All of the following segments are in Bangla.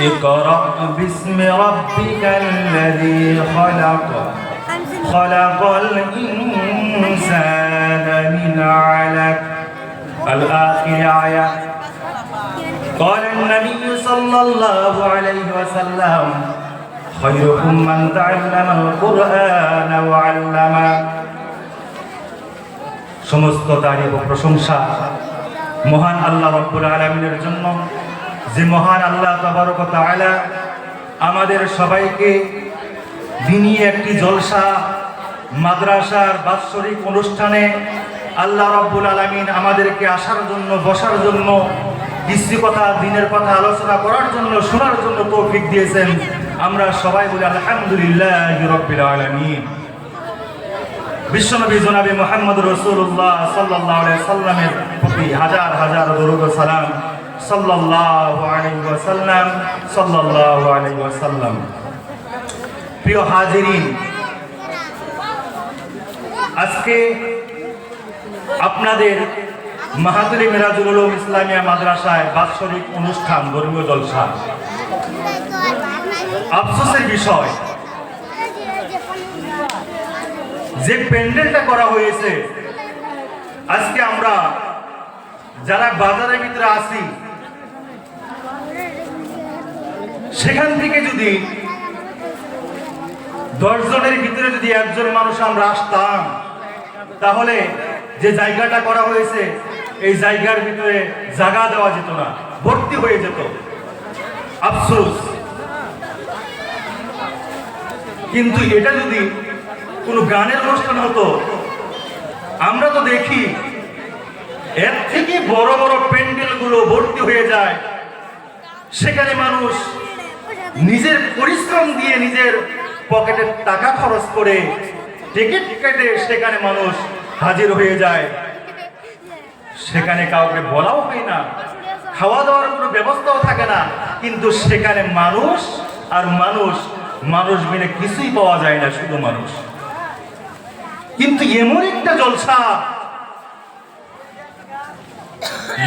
اقرأ باسم ربك الذي خلق خلق الإنسان من علق الآخر آية قال النبي صلى الله عليه وسلم خيركم من تعلم القرآن وعلمه সমস্ত তারিফ ও প্রশংসা মহান আল্লাহ রব্বুল আলমিনের জন্য যে মহান আল্লাহ তবরক তাআলা আমাদের সবাইকে দিনই একটি জলসা, মাদ্রাসার বাৎসরিক অনুষ্ঠানে আল্লাহ রব্বুল আলমিন আমাদেরকে আসার জন্য, বসার জন্য কিছু কথা দিনের কথা আলোচনা করার জন্য, শোনার জন্য তৌফিক দিয়েছেন। আমরা সবাই বলি আলহামদুলিল্লাহ রব্বিল আলমিন। বিশ্বনবী জনাবি মোহাম্মদ রসুল্লাহ সাল্লাহ সাল্লামের প্রতি হাজার হাজার দরুদ সালাম। প্রিয় হাজিরিন, আজকে আপনাদের মাহাতুরি মিরাজুল উলুম ইসলামিয়া মাদ্রাসায় বাৎসরিক অনুষ্ঠান, ধর্মীয় জলসা। আফসোসের বিষয়, যে প্যান্ডেলটা করা হয়েছে, আজকে আমরা যারা বাজারের ভিতরে আসি সেখান থেকে যদি দশ জনের ভিতরে যদি একজন মানুষ আমরা আসতাম, তাহলে যে জায়গাটা করা হয়েছে, এই জায়গার ভিতরে জায়গা দেওয়া যেত না, ভর্তি হয়ে যেত। আফসোস। কিন্তু এটা যদি কোনো গানের অনুষ্ঠান হতো, আমরা তো দেখি এর থেকে বড় বড় প্যান্ডেলগুলো ভর্তি হয়ে যায়। সেখানে মানুষ নিজের পরিশ্রম দিয়ে নিজের পকেটের টাকা খরচ করে টিকিট কেটে সেখানে মানুষ হাজির হয়ে যায়। সেখানে কাউকে বলাও হয় না। খাওয়া দাওয়ার কোনো ব্যবস্থাও থাকে না। কিন্তু সেখানে মানুষ আর মানুষ মানুষ মিলে কিছুই পাওয়া যায় না, শুধু মানুষ। কিন্তু এমন একটা জলসা,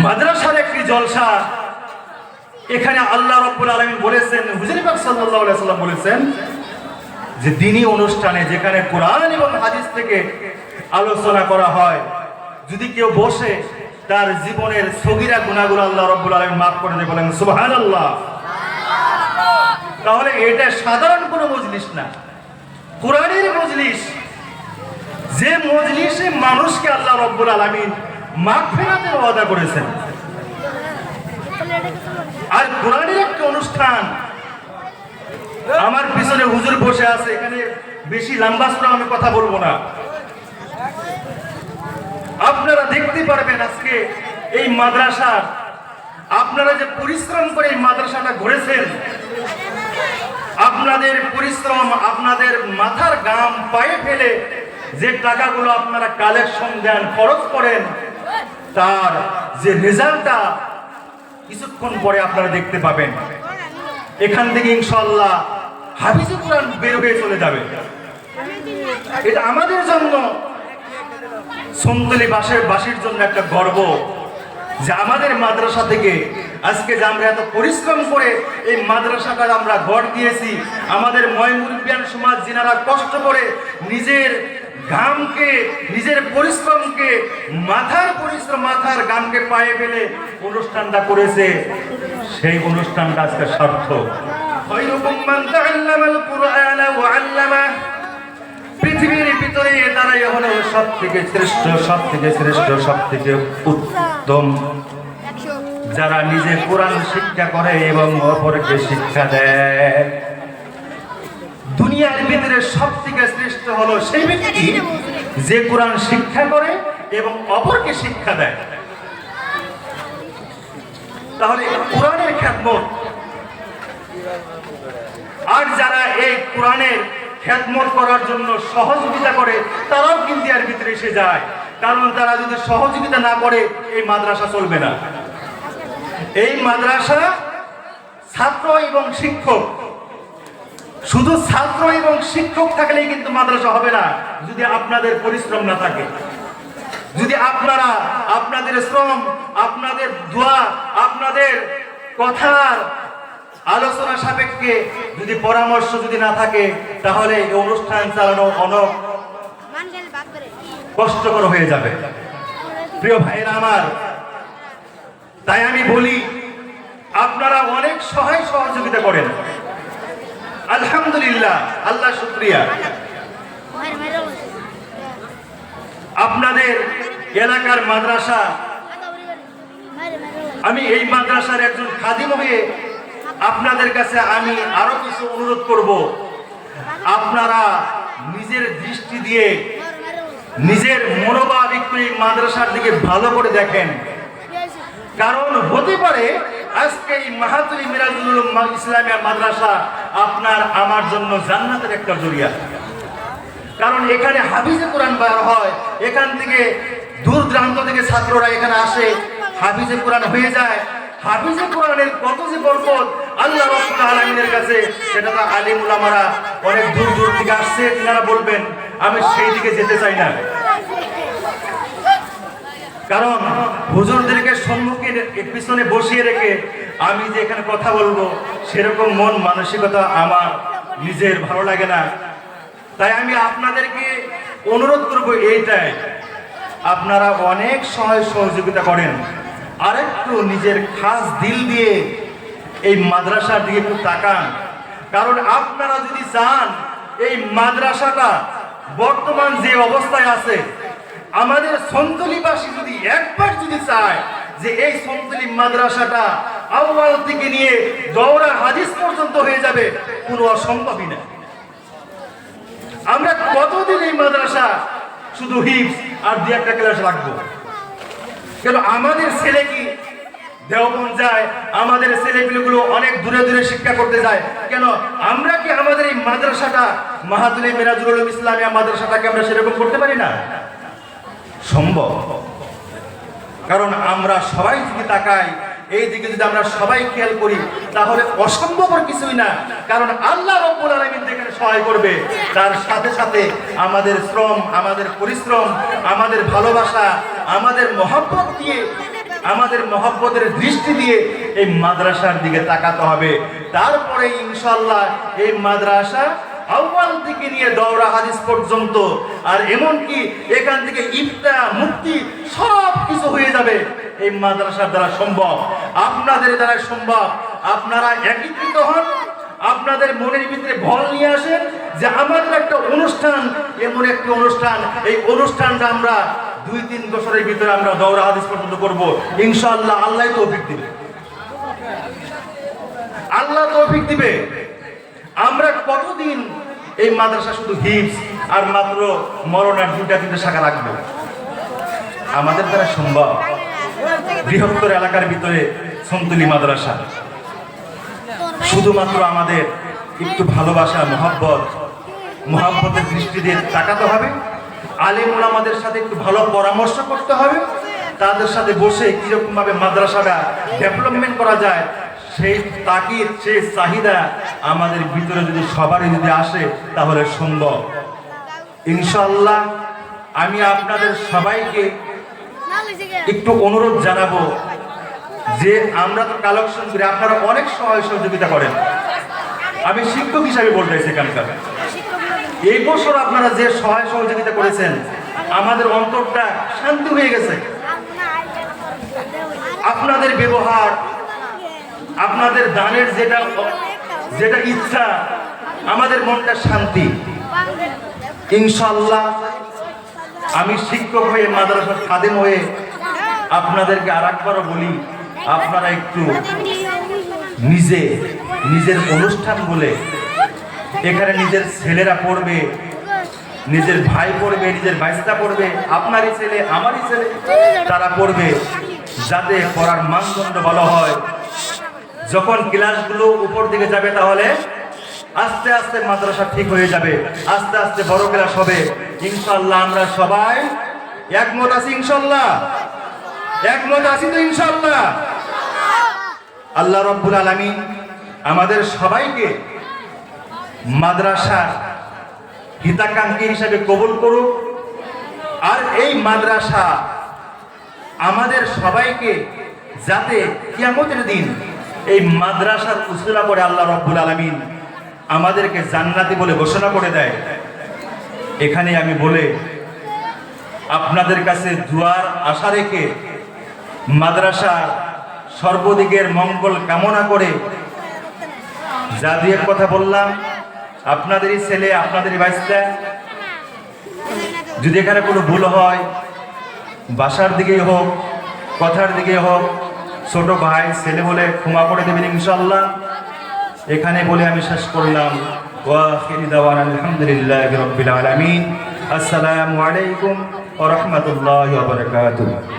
মাদ্রাসার একটি জলসা এখানে আল্লাহ রব্বুল আলমিন বলেছেন, হুজুর পাক সাল্লাল্লাহু আলাইহি সাল্লাম বলেছেন যে দিনী অনুষ্ঠানে যেখানে কোরআন এবং হাদিস থেকে আলোচনা করা হয়, যদি কেউ বসে তার জীবনের সগিরা গুণাগুলো আল্লাহ রব্বুল আলমিন মাফ করে দিয়ে, বলেন সুবহানাল্লাহ। তাহলে এটা সাধারণ কোনো মজলিস না। কোরআনের মজলিস, যে মজলিসে মানুষকে আল্লাহ রব্বুল আলমিন মাগফিরাতের ওয়াদা করেছেন। আর কোরআনের একটা অনুষ্ঠান। আমার পিছনে হুজুর বসে আছে, এখানে বেশি লম্বা সুরা আমি কথা বলব না। আপনারা দেখতে পারবেন আজকে এই মাদ্রাসা। আপনারা যে পরিশ্রম করে এই মাদ্রাসাটা গড়েছেন, আপনাদের পরিশ্রম, আপনাদের মাথার গাম পায়ে ফেলে যে টাকাগুলো আপনারা কালেকশন দেন, খরচ করেন, তার যে রেজাল্টটা কিছুক্ষণ পরে আপনারা দেখতে পাবেন। এখান থেকে ইনশাল্লাহ হাফিজে কোরআন বের হয়ে চলে যাবে। এটা আমাদের জন্য। সন্তলি বাসের বাসীর জন্য একটা গর্ব যে আমাদের মাদ্রাসা থেকে আজকে যে আমরা এত পরিশ্রম করে এই মাদ্রাসাটা আমরা গড় দিয়েছি, আমাদের ময়মুরবিয়ান সমাজ, যিনারা কষ্ট করে নিজের ঘামকে, নিজের পরিশ্রমকে, মাথার পরিশ্রম, মাথার গামকে পায়ে ফেলে অনুষ্ঠানটা করেছে। সেই অনুষ্ঠানটা আজকে সার্থক। পৃথিবীর ভিতরে তারাই হলো সব থেকে শ্রেষ্ঠ সব থেকে শ্রেষ্ঠ সব থেকে উত্তম। যারা নিজে কোরআন শিক্ষা করে এবং অপরকে শিক্ষা দেয়। দুনিয়ার ভিতরে সব থেকে শ্রেষ্ঠ হলো সেই ব্যক্তি যে কোরআন শিক্ষা করে এবং অপরকে শিক্ষা দেয়। তাহলে কোরআনের খ্যাতমত আর যারা এই কোরআনের খেদমত করার জন্য সহযোগিতা করে, তারাও কিন্তু এর ভিতরে এসে যায়। কারণ তারা যদি সহযোগিতা না করে, এই মাদ্রাসা চলবে না। এই মাদ্রাসা ছাত্র এবং শিক্ষক শুধু ছাত্র এবং শিক্ষক থাকলেই কিন্তু মাদ্রাসা হবে না, যদি আপনাদের পরিশ্রম না থাকে। যদি আপনারা আপনাদের শ্রম, আপনাদের দোয়া, আপনাদের কথার আলোচনা সাপেক্ষে যদি পরামর্শ যদি না থাকে, তাহলে এই অনুষ্ঠান চালানো অনেক কষ্টকর হয়ে যাবে। প্রিয় ভাইয়েরা আমার, তাই আমি বলি, আপনারা অনেক সহায় সহযোগিতা করেন। আলহামদুলিল্লাহ, আল্লাহ শুক্রিয়া। আপনাদের এলাকার মাদ্রাসা, আমি এই মাদ্রাসার একজন খাদিম হয়ে আপনাদের কাছে আমি আরও কিছু অনুরোধ করব। আপনারা নিজের দৃষ্টি দিয়ে নিজের মনোভাব একটু এই মাদ্রাসার দিকে ভালো করে দেখেন। কারণ হতে পারে আজকে এই মাহাতুরি মিরাজুল ইসলামিয়া মাদ্রাসা আপনার আমার জন্য জান্নাতের একটা জরিয়া। কারণ এখানে হাফিজে কোরআন বার হয়, এখান থেকে দূর দূরান্ত থেকে ছাত্ররা এখানে আসে, হাফিজে কোরআন হয়ে যায়। হাফিজে কোরআনের কত যে বরকত আল্লাহ রাব্বুল আলামিনের কাছে, সেটা তো আলিম উলামারা অনেক দূর দূর থেকে আসছে, তিনারা বলবেন, আমি সেই দিকে যেতে চাই না। কারণ হুজুরদেরকে সম্মুখে পিছনে বসিয়ে রেখে আমি যে এখানে কথা বলব, সেরকম মন মানসিকতা আমার নিজের ভালো লাগে না। তাই আমি আপনাদেরকে অনুরোধ করব এইটাই, আপনারা অনেক সহায় সহযোগিতা করেন। আরেকটু নিজের খাস দিল দিয়ে এই মাদ্রাসার দিকে একটু তাকান। কারণ আপনারা যদি চান, এই মাদ্রাসাটা বর্তমান যে অবস্থায় আছে আমাদের সন্তলিবাসী যদি একবার যদি চায় যে এই সন্তলি মাদ্রাসাটা আউয়াল থেকে নিয়ে দৌড়া হাদিস পর্যন্ত হয়ে যাবে, কোনো অসম্ভবই না। আমরা কতদিন এই মাদ্রাসা শুধু হিপস আর দু একটা ক্লাস রাখব? কেন আমাদের ছেলে কি দেওবন যায়, আমাদের ছেলেপিলেগুলো অনেক দূরে দূরে শিক্ষা করতে যায়। কেন আমরা কি আমাদের এই মাদ্রাসাটা মাহাতুলি মিরাজুল ইসলামিয়া মাদ্রাসাটাকে আমরা সেরকম করতে পারি না? সম্ভব। কারণ আমরা সবাই যদি তাকাই, এই দিকে যদি আমরা সবাই খেয়াল করি, তাহলে অসম্ভবর কিছুই না। কারণ আল্লাহ রব্বুল আলামিন যেখানে সহায় করবে, তার সাথে সাথে আমাদের শ্রম, আমাদের পরিশ্রম, আমাদের ভালোবাসা, আমাদের মহব্বত দিয়ে, আমাদের মহব্বতের দৃষ্টি দিয়ে এই মাদ্রাসার দিকে তাকাতে হবে। তারপরে ইনশাল্লাহ এই মাদ্রাসা আহ্বান থেকে নিয়ে দৌড়া হাদিস পর্যন্ত। আর এমনকি এখান থেকে ইফতা, মুক্তি সব কিছু হয়ে যাবে এই মাদ্রাসার দ্বারা সম্ভব। আপনাদের দ্বারা সম্ভব। আপনারা একত্রিত হন, আপনাদের মনের ভিতরে ভল নিয়ে আসেন যে আমাদের একটা অনুষ্ঠান, এমন একটি অনুষ্ঠান। এই অনুষ্ঠানটা আমরা দুই তিন বছরের ভিতরে আমরা দৌড়া হাদিস পর্যন্ত করব। ইনশাআল্লাহ আল্লাহ তৌফিক দিবে। আল্লাহ তৌফিক দিবে। আমরা কতদিন এই মাদ্রাসা শুধু হিপস আর মাত্র মরণ আর দুইটা তিনটা শাখা রাখব আমাদের দ্বারা সম্ভব। বৃহত্তর এলাকার ভিতরে সন্তুলি মাদ্রাসা। শুধুমাত্র আমাদের একটু ভালোবাসা, মহাব্বত, মহাব্বতের দৃষ্টি দিয়ে তাকাতে হবে। আলিম আমাদের সাথে একটু ভালো পরামর্শ করতে হবে। তাদের সাথে বসে কীরকম ভাবে মাদ্রাসাটা ডেভেলপমেন্ট করা যায়, সেই তাকিদ, সেই চাহিদা আমাদের ভিতরে যদি সবারই যদি আসে, তাহলে সম্ভব ইনশাল্লাহ আমি আপনাদের সবাইকে একটু অনুরোধ জানাব যে আমরা তো কালেকশন করি, আপনারা অনেক সহায় সহযোগিতা করেন। আমি শিক্ষক হিসাবে বলতেছি এখানকার। এই বছর আপনারা যে সহায় সহযোগিতা করেছেন, আমাদের অন্তরটা শান্তি হয়ে গেছে। আপনাদের ব্যবহার, আপনাদের দানের যেটা যেটা ইচ্ছা, আমাদের মনটা শান্তি। ইনশাল্লাহ আমি শিক্ষক হয়ে মাদ্রাসার খাদেম হয়ে আপনাদেরকে আর একবারও বলি, আপনারা একটু নিজে, নিজের অনুষ্ঠান বলে, এখানে নিজের ছেলেরা পড়বে, নিজের ভাই পড়বে, নিজের ভাইস্তা পড়বে, আপনারই ছেলে, আমারই ছেলে, তারা পড়বে, যাতে পড়ার মানদণ্ড ভালো হয়। যখন ক্লাসগুলো উপর দিকে যাবে তাহলে আস্তে আস্তে মাদ্রাসা ঠিক হয়ে যাবে, আস্তে আস্তে বড় ক্লাস হবে। ইনশাল্লাহ আমরা সবাই একমত আছি ইনশাল্লাহ একমত আছি তো ইনশাল্লাহ আল্লাহ রব্বুল আলমী আমাদের সবাইকে মাদ্রাসার হিতাকাঙ্ক্ষী হিসাবে কবুল করুক। আর এই মাদ্রাসা আমাদের সবাইকে যাতে কিয়ামতের দিন এই মাদ্রাসার উসুলা করে আল্লাহ রব্বুল আলমিন আমাদেরকে জান্নাতি বলে ঘোষণা করে দেয়। এখানে আমি বলে আপনাদের কাছে দুয়ার আশা রেখে মাদ্রাসার সর্বদিকের মঙ্গল কামনা করে যা কথা বললাম, আপনাদেরই ছেলে, আপনাদেরই বাইসটা যদি এখানে কোনো ভুল হয়, বাসার দিকেই হোক, কথার দিকে হোক ছোট ভাই, ছেলে বলে ক্ষমা করে দেবেন ইনশাল্লাহ এখানে বলে আমি শেষ করলাম। আলহামদুলিল্লাহ আসসালামু আলাইকুম ওরহমতুল্লাহ বারকাতুহ।